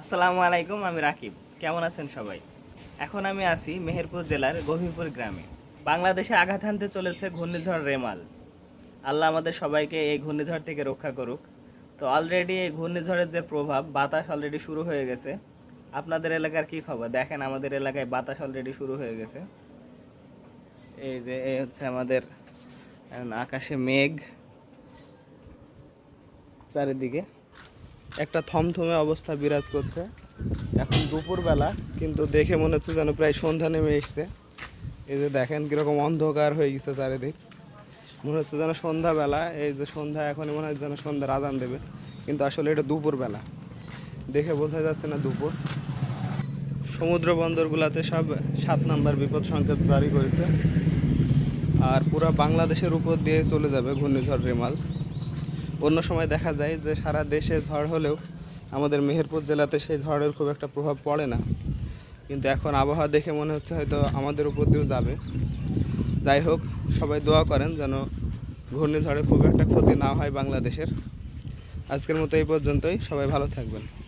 আসসালামু আলাইকুম আমি রাকিব। কেমন আছেন সবাই? এখন আমি আছি মেহেরপুর জেলার গভীরপুর গ্রামে। বাংলাদেশে আঘাত হানতে চলেছে ঘূর্ণিঝড় রেমাল। আল্লাহ আমাদের সবাইকে এই ঘূর্ণিঝড় থেকে রক্ষা করুক। তো অলরেডি এই ঘূর্ণিঝড়ের যে প্রভাব, বাতাস অলরেডি শুরু হয়ে গেছে। আপনাদের এলাকার কি খবর? দেখেন আমাদের এলাকায় বাতাস অলরেডি শুরু হয়ে গেছে। এই যে, এই হচ্ছে আমাদের আকাশে মেঘ। চারিদিকে একটা থমথমে অবস্থা বিরাজ করছে। এখন দুপুরবেলা, কিন্তু দেখে মনে হচ্ছে যেন প্রায় সন্ধ্যা নেমে এসছে। এই যে দেখেন কীরকম অন্ধকার হয়ে গেছে চারিদিক। মনে হচ্ছে যেন সন্ধ্যাবেলা, এই যে সন্ধ্যা এখনই মনে হয় যেন সন্ধ্যার আজান দেবে। কিন্তু আসলে এটা দুপুরবেলা। দেখে বোঝা যাচ্ছে না দুপুর। সমুদ্র বন্দরগুলোতে সব সাত নাম্বার বিপদ সংকেত জারি করেছে। আর পুরো বাংলাদেশের উপর দিয়ে চলে যাবে ঘূর্ণিঝড় রেমাল। অন্য সময় দেখা যায় যে সারা দেশে ঝড় হলেও আমাদের মেহেরপুর জেলাতে সেই ঝড়ের খুব একটা প্রভাব পড়ে না। কিন্তু এখন আবহাওয়া দেখে মনে হচ্ছে হয়তো আমাদের উপর দিয়েও যাবে। যাই হোক, সবাই দোয়া করেন যেন ঘূর্ণিঝড়ে খুব একটা ক্ষতি না হয় বাংলাদেশের। আজকের মতো এই পর্যন্তই। সবাই ভালো থাকবেন।